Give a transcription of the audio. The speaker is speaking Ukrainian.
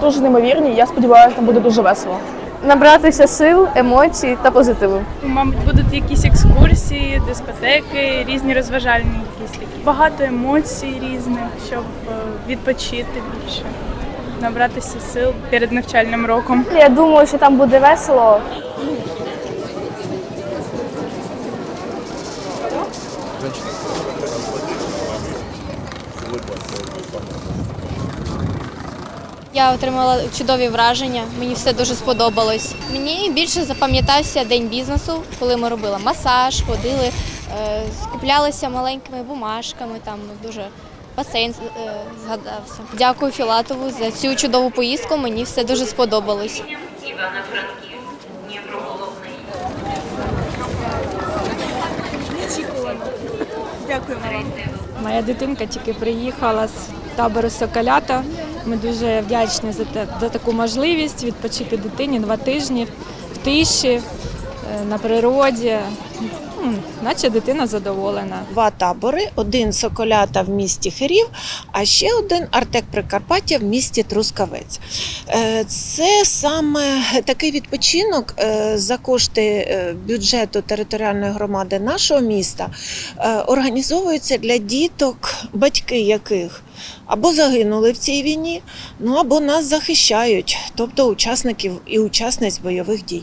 Дуже неймовірні. Я сподіваюся, там буде дуже весело. Набратися сил, емоцій та позитиву. Мабуть, будуть якісь екскурсії, дискотеки, різні розважальні якісь такі. Багато емоцій різних, щоб е, відпочити більше, набратися сил перед навчальним роком. Я думаю, що там буде весело. Я отримала чудові враження. Мені все дуже сподобалось. Мені більше запам'ятався день бізнесу, коли ми робили масаж, ходили, е, скуплялися маленькими бумажками. Там дуже басейн е, згадався. Дякую Філатову за цю чудову поїздку. Мені все дуже сподобалось. Моя дитинка тільки приїхала з табору Соколята. Ми дуже вдячні за, те, за таку можливість відпочити дитині два тижні в тиші, е, на природі. Наче дитина задоволена. два табори: один Соколята в місті Хирів, а ще один Артек Прикарпаття в місті Трускавець. Е, Це саме такий відпочинок е, за кошти е, бюджету територіальної громади нашого міста організовується для діток, батьки яких або загинули в цій війні, ну або нас захищають, тобто учасників і учасниць бойових дій.